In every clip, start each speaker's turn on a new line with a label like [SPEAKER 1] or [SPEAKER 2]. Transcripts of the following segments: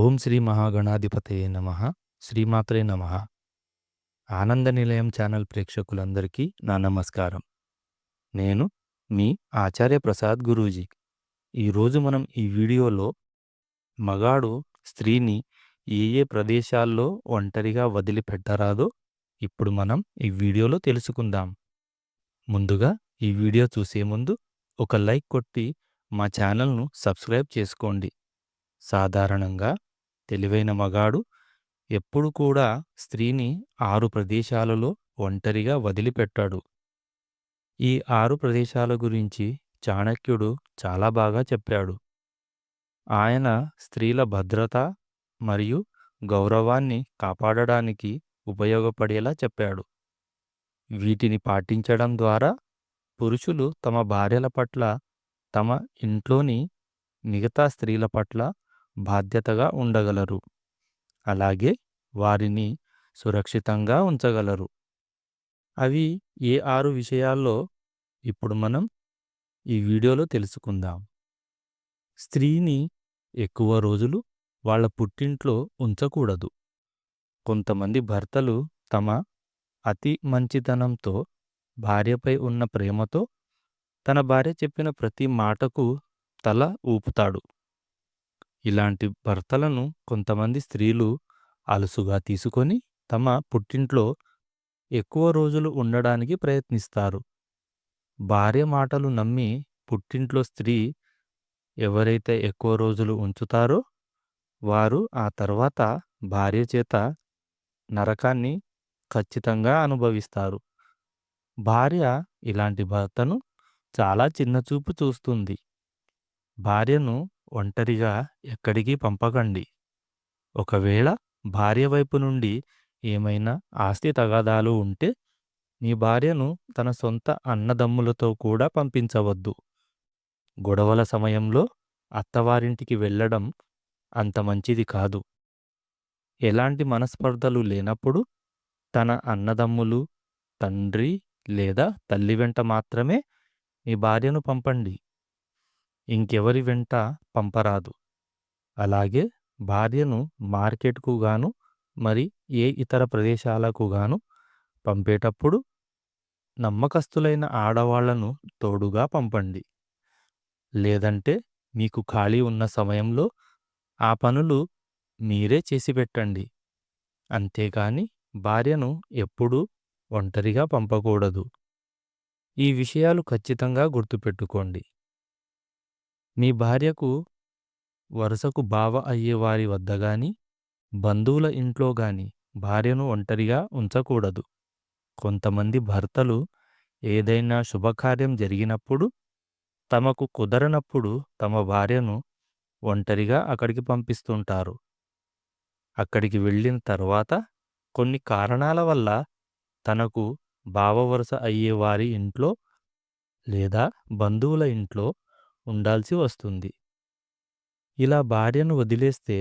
[SPEAKER 1] ఓం శ్రీ మహాగణాధిపతయే నమ శ్రీమాత్రే నమ. ఆనంద నిలయం ఛానల్ ప్రేక్షకులందరికీ నా నమస్కారం. నేను మీ ఆచార్య ప్రసాద్ గురూజీ. ఈరోజు మనం ఈ వీడియోలో మగాడు స్త్రీని ఏ ఏ ప్రదేశాల్లో ఒంటరిగా వదిలిపెట్టరాదో ఇప్పుడు మనం ఈ వీడియోలో తెలుసుకుందాం. ముందుగా ఈ వీడియో చూసే ముందు ఒక లైక్ కొట్టి మా ఛానల్ను సబ్స్క్రైబ్ చేసుకోండి. సాధారణంగా తెలివైన మగాడు ఎప్పుడు కూడా స్త్రీని ఆరు ప్రదేశాలలో ఒంటరిగా వదిలిపెట్టాడు. ఈ ఆరు ప్రదేశాల గురించి చాణక్యుడు చాలా బాగా చెప్పాడు. ఆయన స్త్రీల భద్రత మరియు గౌరవాన్ని కాపాడడానికి ఉపయోగపడేలా చెప్పాడు. వీటిని పాటించడం ద్వారా పురుషులు తమ భార్యల పట్ల తమ ఇంట్లోని మిగతా స్త్రీల పట్ల బాధ్యతగా ఉండగలరు. అలాగే వారిని సురక్షితంగా ఉంచగలరు. అవి ఏ ఆరు విషయాల్లో ఇప్పుడు మనం ఈ వీడియోలో తెలుసుకుందాం. స్త్రీని ఎక్కువ రోజులు వాళ్ళ పుట్టింట్లో ఉంచకూడదు. కొంతమంది భర్తలు తమ అతి మంచితనంతో భార్యపై ఉన్న ప్రేమతో తన భార్య చెప్పిన ప్రతి మాటకు తల ఊపుతాడు. ఇలాంటి భర్తలను కొంతమంది స్త్రీలు అలుసుగా తీసుకొని తమ పుట్టింట్లో ఎక్కువ రోజులు ఉండడానికి ప్రయత్నిస్తారు. భార్య మాటలు నమ్మి పుట్టింట్లో స్త్రీ ఎవరైతే ఎక్కువ రోజులు ఉంచుతారో వారు ఆ తర్వాత భార్య చేత నరకాన్ని ఖచ్చితంగా అనుభవిస్తారు. భార్య ఇలాంటి భర్తను చాలా చిన్నచూపు చూస్తుంది. భార్యను ఒంటరిగా ఎక్కడికి పంపకండి. ఒకవేళ భార్య వైపు నుండి ఏమైనా ఆస్తి తగాదాలు ఉంటే మీ భార్యను తన సొంత అన్నదమ్ములతో కూడా పంపించవద్దు. గొడవల సమయంలో అత్తవారింటికి వెళ్ళడం అంత మంచిది కాదు. ఎలాంటి మనస్పర్ధలు లేనప్పుడు తన అన్నదమ్ములు తండ్రి లేదా తల్లి వెంట మాత్రమే మీ భార్యను పంపండి. ఇంకెవరి వెంట పంపరాదు. అలాగే భార్యను మార్కెట్కు గాను మరి ఏ ఇతర ప్రదేశాలకు గాను పంపేటప్పుడు నమ్మకస్తులైన ఆడవాళ్ళను తోడుగా పంపండి. లేదంటే మీకు ఖాళీ ఉన్న సమయంలో ఆ పనులు మీరే చేసి పెట్టండి. అంతేకాని భార్యను ఎప్పుడూ ఒంటరిగా పంపకూడదు. ఈ విషయాలు ఖచ్చితంగా గుర్తుపెట్టుకోండి. మీ భార్యకు వరుసకు బావ అయ్యేవారి వద్ద గాని బంధువుల ఇంట్లో గాని భార్యను ఒంటరిగా ఉంచకూడదు. కొంతమంది భర్తలు ఏదైనా శుభకార్యం జరిగినప్పుడు తమకు కుదరనప్పుడు తమ భార్యను ఒంటరిగా అక్కడికి పంపిస్తుంటారు. అక్కడికి వెళ్ళిన తర్వాత కొన్ని కారణాల వల్ల తనకు బావ వరుస అయ్యేవారి ఇంట్లో లేదా బంధువుల ఇంట్లో ఉండాల్సి వస్తుంది. ఇలా భార్యను వదిలేస్తే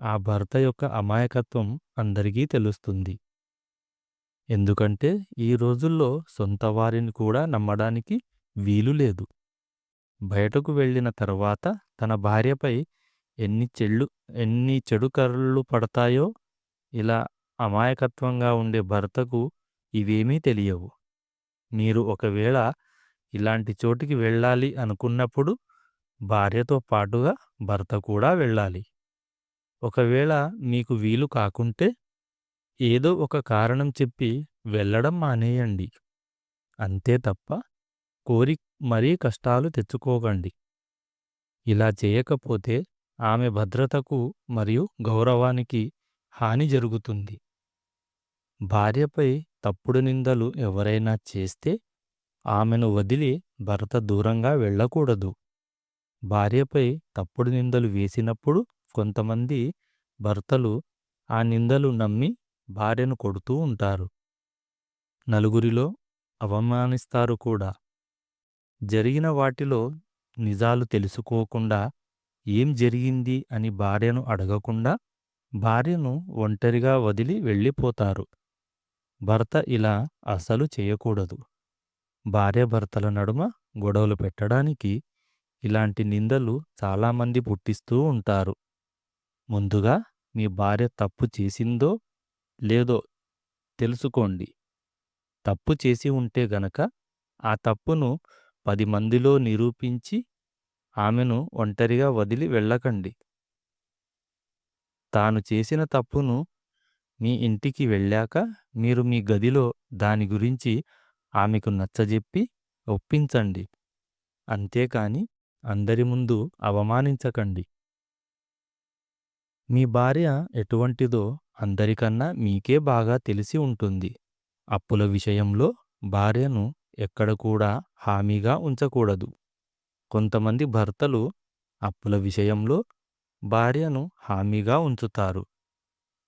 [SPEAKER 1] ఆ భర్త యొక్క అమాయకత్వం అందరికీ తెలుస్తుంది. ఎందుకంటే ఈ రోజుల్లో సొంత వారిని కూడా నమ్మడానికి వీలు లేదు. బయటకు వెళ్ళిన తర్వాత తన భార్యపై ఎన్ని చెళ్ళు ఎన్ని చెడు కర్రలు పడతాయో ఇలా అమాయకత్వంగా ఉండే భర్తకు ఇవేమీ తెలియవు. మీరు ఒకవేళ ఇలాంటి చోటికి వెళ్ళాలి అనుకున్నప్పుడు భార్యతో పాటుగా భర్త కూడా వెళ్ళాలి. ఒకవేళ మీకు వీలు కాకుంటే ఏదో ఒక కారణం చెప్పి వెళ్ళడం మానేయండి. అంతే తప్ప కోరి మరీ కష్టాలు తెచ్చుకోకండి. ఇలా చేయకపోతే ఆమె భద్రతకు మరియు గౌరవానికి హాని జరుగుతుంది. భార్యపై తప్పుడు నిందలు ఎవరైనా చేస్తే ఆమెను వదిలి భర్త దూరంగా వెళ్ళకూడదు. భార్యపై తప్పుడు నిందలు వేసినప్పుడు కొంతమంది భర్తలు ఆ నిందలు నమ్మి భార్యను కొడుతూ ఉంటారు. నలుగురిలో అవమానిస్తారు కూడా. జరిగిన వాటిలో నిజాలు తెలుసుకోకుండా ఏం జరిగింది అని భార్యను అడగకుండా భార్యను ఒంటరిగా వదిలి వెళ్ళిపోతారు. భర్త ఇలా అసలు చేయకూడదు. భార్యాభర్తల నడుమ గొడవలు పెట్టడానికి ఇలాంటి నిందలు చాలామంది పుట్టిస్తూ ఉంటారు ముందుగా మీ భార్య తప్పు చేసిందో లేదో తెలుసుకోండి. తప్పు చేసి ఉంటే గనక ఆ తప్పును పది మందిలో నిరూపించి ఆమెను ఒంటరిగా వదిలి వెళ్ళకండి. తాను చేసిన తప్పును మీ ఇంటికి వెళ్ళాక మీరు మీ గదిలో దాని గురించి ఆమెకు నచ్చజెప్పి ఒప్పించండి. అంతేకాని అందరి ముందు అవమానించకండి. మీ భార్య ఎటువంటిదో అందరికన్నా మీకే బాగా తెలిసి ఉంటుంది. అప్పుల విషయంలో భార్యను ఎక్కడ కూడా హామీగా ఉంచకూడదు. కొంతమంది భర్తలు అప్పుల విషయంలో భార్యను హామీగా ఉంచుతారు.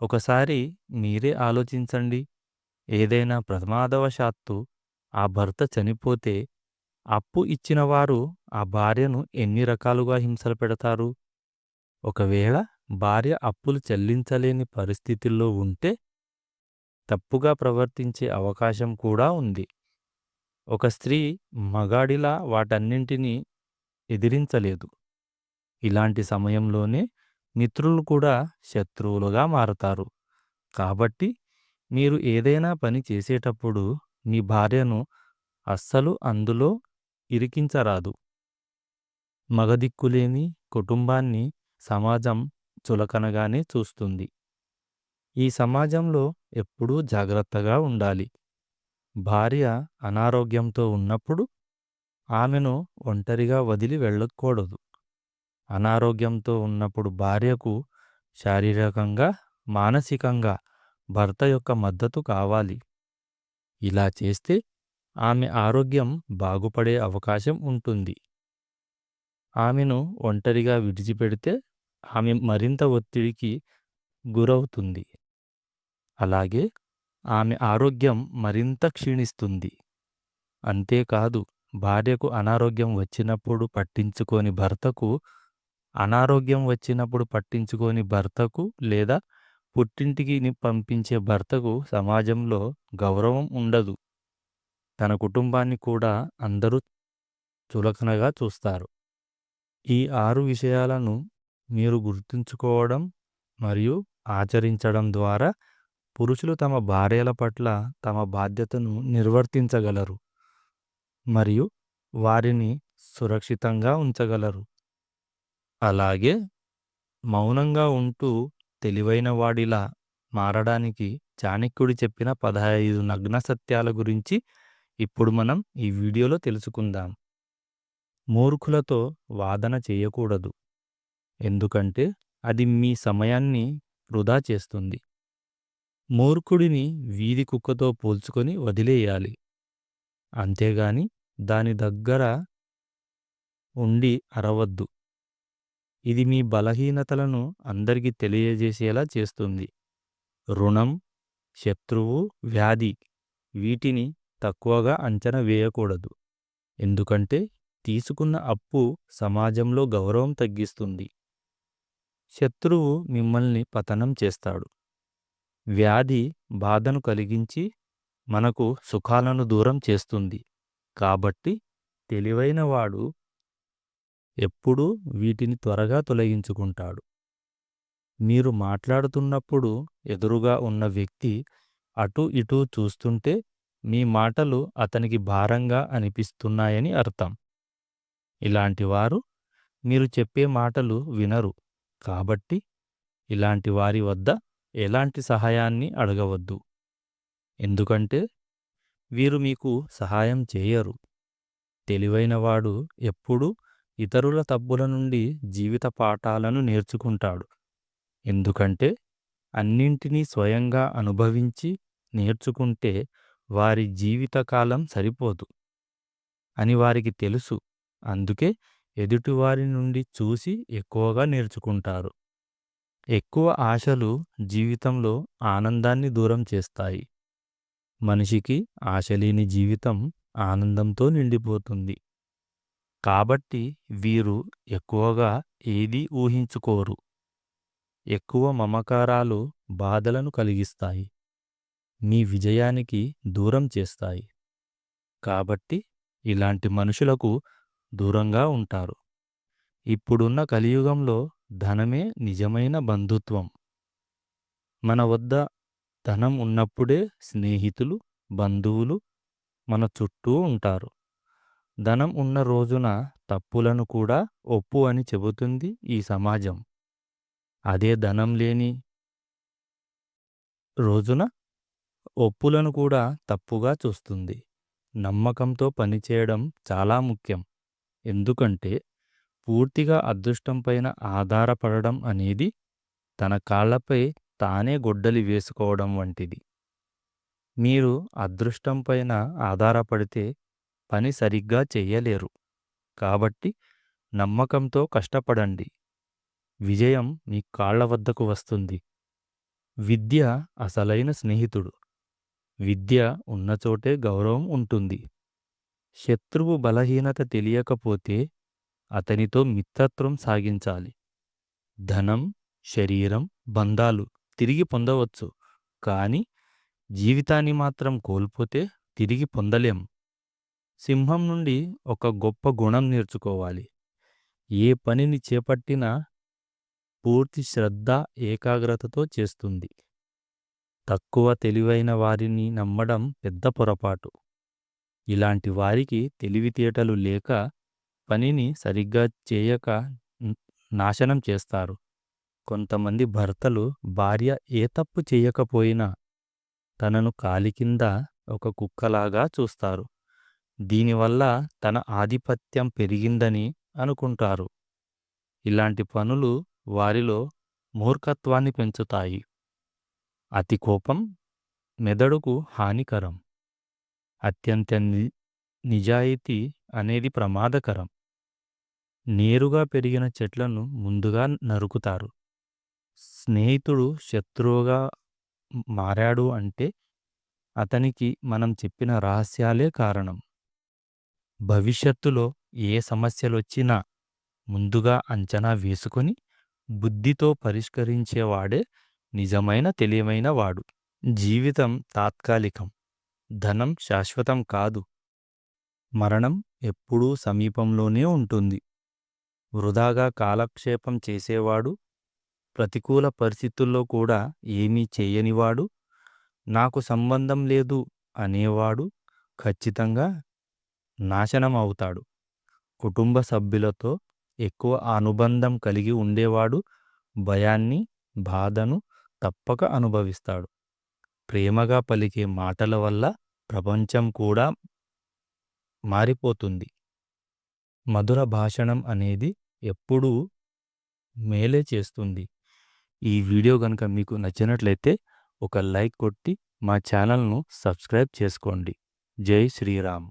[SPEAKER 1] ఒకసారి మీరే ఆలోచించండి. ఏదైనా ప్రమాదవశాత్తు ఆ భర్త చనిపోతే అప్పు ఇచ్చినవారు ఆ భార్యను ఎన్ని రకాలుగా హింసలు పెడతారు? ఒకవేళ భార్య అప్పులు చెల్లించలేని పరిస్థితుల్లో ఉంటే తప్పుగా ప్రవర్తించే అవకాశం కూడా ఉంది. ఒక స్త్రీ మగాడిలా వాటన్నింటినీ ఎదిరించలేదు. ఇలాంటి సమయంలోనే మిత్రులు కూడా శత్రువులుగా మారతారు. కాబట్టి మీరు ఏదైనా పని చేసేటప్పుడు మీ భార్యను అస్సలు అందులో ఇరికించరాదు. మగదిక్కులేని కుటుంబాన్ని సమాజం చులకనగానే చూస్తుంది. ఈ సమాజంలో ఎప్పుడూ జాగ్రత్తగా ఉండాలి. భార్య అనారోగ్యంతో ఉన్నప్పుడు ఆమెను ఒంటరిగా వదిలి వెళ్ళకూడదు. అనారోగ్యంతో ఉన్నప్పుడు భార్యకు శారీరకంగా, మానసికంగా భర్త యొక్క మద్దతు కావాలి. ఇలా చేస్తే ఆమె ఆరోగ్యం బాగుపడే అవకాశం ఉంటుంది. ఆమెను ఒంటరిగా విడిచిపెడితే ఆమె మరింత ఒత్తిడికి గురవుతుంది. అలాగే ఆమె ఆరోగ్యం మరింత క్షీణిస్తుంది. అంతేకాదు భార్యకు అనారోగ్యం వచ్చినప్పుడు పట్టించుకోని భర్తకు, అనారోగ్యం వచ్చినప్పుడు పట్టించుకోని భర్తకు లేదా పుట్టింటికి పంపించే భర్తకు సమాజంలో గౌరవం ఉండదు. తన కుటుంబాన్ని కూడా అందరూ చులకనగా చూస్తారు. ఈ ఆరు విషయాలను మీరు గుర్తుంచుకోవడం మరియు ఆచరించడం ద్వారా పురుషులు తమ భార్యల పట్ల తమ బాధ్యతను నిర్వర్తించగలరు మరియు వారిని సురక్షితంగా ఉంచగలరు. అలాగే మౌనంగా ఉంటూ తెలివైనవాడిలా మారడానికి చాణక్యుడు చెప్పిన 15 నగ్న సత్యాల గురించి ఇప్పుడు మనం ఈ వీడియోలో తెలుసుకుందాం. మూర్ఖులతో వాదన చేయకూడదు. ఎందుకంటే అది మీ సమయాన్ని వృధా చేస్తుంది. మూర్ఖుడిని వీధి కుక్కతో పోల్చుకొని వదిలేయాలి. అంతేగాని దాని దగ్గర ఉండి అరవద్దు. ఇది మీ బలహీనతలను అందరికి తెలియజేసేలా చేస్తుంది. రుణం, శత్రువు, వ్యాధి వీటిని తక్కువగా అంచనా వేయకూడదు. ఎందుకంటే తీసుకున్న అప్పు సమాజంలో గౌరవం తగ్గిస్తుంది. శత్రువు మిమ్మల్ని పతనం చేస్తాడు. వ్యాధి బాధను కలిగించి మనకు సుఖాలను దూరం చేస్తుంది. కాబట్టి తెలివైనవాడు ఎప్పుడూ వీటిని త్వరగా తొలగించుకుంటాడు. మీరు మాట్లాడుతున్నప్పుడు ఎదురుగా ఉన్న వ్యక్తి అటూ ఇటూ చూస్తుంటే మీ మాటలు అతనికి భారంగా అనిపిస్తున్నాయని అర్థం. ఇలాంటి వారు మీరు చెప్పే మాటలు వినరు. కాబట్టి ఇలాంటి వారి వద్ద ఎలాంటి సహాయాన్ని అడగవద్దు. ఎందుకంటే వీరు మీకు సహాయం చేయరు. తెలివైనవాడు ఎప్పుడూ ఇతరుల తప్పుల నుండి జీవిత పాఠాలను నేర్చుకుంటాడు. ఎందుకంటే అన్నింటినీ స్వయంగా అనుభవించి నేర్చుకుంటే వారి జీవితకాలం సరిపోదు అని వారికి తెలుసు. అందుకే ఎదుటివారి నుండి చూసి ఎక్కువగా నేర్చుకుంటారు. ఎక్కువ ఆశలు జీవితంలో ఆనందాన్ని దూరం చేస్తాయి. మనిషికి ఆశలేని జీవితం ఆనందంతో నిండిపోతుంది. కాబట్టి వీరు ఎక్కువగా ఏదీ ఊహించుకోరు. ఎక్కువ మమకారాలు బాధలను కలిగిస్తాయి. మీ విజయానికి దూరం చేస్తాయి. కాబట్టి ఇలాంటి మనుషులకు దూరంగా ఉంటారు. ఇప్పుడున్న కలియుగంలో ధనమే నిజమైన బంధుత్వం మన వద్ద ధనం ఉన్నప్పుడే స్నేహితులు బంధువులు మన చుట్టూ ఉంటారు ధనం ఉన్న రోజున తప్పులను కూడా ఒప్పు అని చెబుతుంది ఈ సమాజం అదే ధనం లేని రోజున ఒప్పులను కూడా తప్పుగా చూస్తుంది. నమ్మకంతో పనిచేయడం చాలా ముఖ్యం. ఎందుకంటే పూర్తిగా అదృష్టం పైన ఆధారపడడం అనేది తన కాళ్ళపై తానే గొడ్డలి వేసుకోవడం వంటిది. మీరు అదృష్టం పైన ఆధారపడితే పని సరిగ్గా చెయ్యలేరు కాబట్టి నమ్మకంతో కష్టపడండి. విజయం మీ కాళ్ళ వద్దకు వస్తుంది. విద్య అసలైన స్నేహితుడు. విద్య ఉన్నచోటే గౌరవం ఉంటుంది. శత్రువు బలహీనత తెలియకపోతే అతనితో మిత్రత్వం సాగించాలి. ధనం శరీరం బంధాలు తిరిగి పొందవచ్చు. కాని జీవితాన్ని మాత్రం కోల్పోతే తిరిగి పొందలేం. సింహం నుండి ఒక గొప్ప గుణం నేర్చుకోవాలి. ఏ పనిని చేపట్టినా పూర్తి శ్రద్ధ ఏకాగ్రతతో చేస్తుంది. తక్కువ తెలివైన వారిని నమ్మడం పెద్ద పొరపాటు. ఇలాంటి వారికి తెలివితేటలు లేక పనిని సరిగ్గా చేయక నాశనం చేస్తారు. కొంతమంది భర్తలు భార్య ఏ తప్పు చేయకపోయినా తనను కాలి కింద ఒక కుక్కలాగా చూస్తారు. దీనివల్ల తన ఆధిపత్యం పెరిగిందని అనుకుంటారు. ఇలాంటి పనులు వారిలో మూర్ఖత్వాన్ని పెంచుతాయి. అతి కోపం మెదడుకు హానికరం. అత్యంత నిజాయితీ అనేది ప్రమాదకరం. నేరుగా పెరిగిన చెట్లను ముందుగా నరుకుతారు. స్నేహితుడు శత్రువుగా మారాడు అంటే అతనికి మనం చెప్పిన రహస్యాలే కారణం. భవిష్యత్తులో ఏ సమస్యలొచ్చినా ముందుగా అంచనా వేసుకొని బుద్ధితో పరిష్కరించేవాడే నిజమైన తెలివైన వాడు. జీవితం తాత్కాలికం. ధనం శాశ్వతం కాదు. మరణం ఎప్పుడూ సమీపంలోనే ఉంటుంది. వృధాగా కాలక్షేపం చేసేవాడు ప్రతికూల పరిస్థితుల్లో కూడా ఏమీ చేయనివాడు నాకు సంబంధం లేదు అనేవాడు ఖచ్చితంగా నాశనం అవుతాడు. కుటుంబ సభ్యులతో ఎక్కువ అనుబంధం కలిగి ఉండేవాడు భయాన్ని బాధను తప్పక అనుభవిస్తాడు. ప్రేమగా పలికే మాటల వల్ల ప్రపంచం కూడా మారిపోతుంది. మధుర భాషణం అనేది ఎప్పుడూ మేలే చేస్తుంది. ఈ వీడియో కనుక మీకు నచ్చినట్లయితే ఒక లైక్ కొట్టి మా ఛానల్ను సబ్స్క్రైబ్ చేసుకోండి. జై శ్రీరామ్.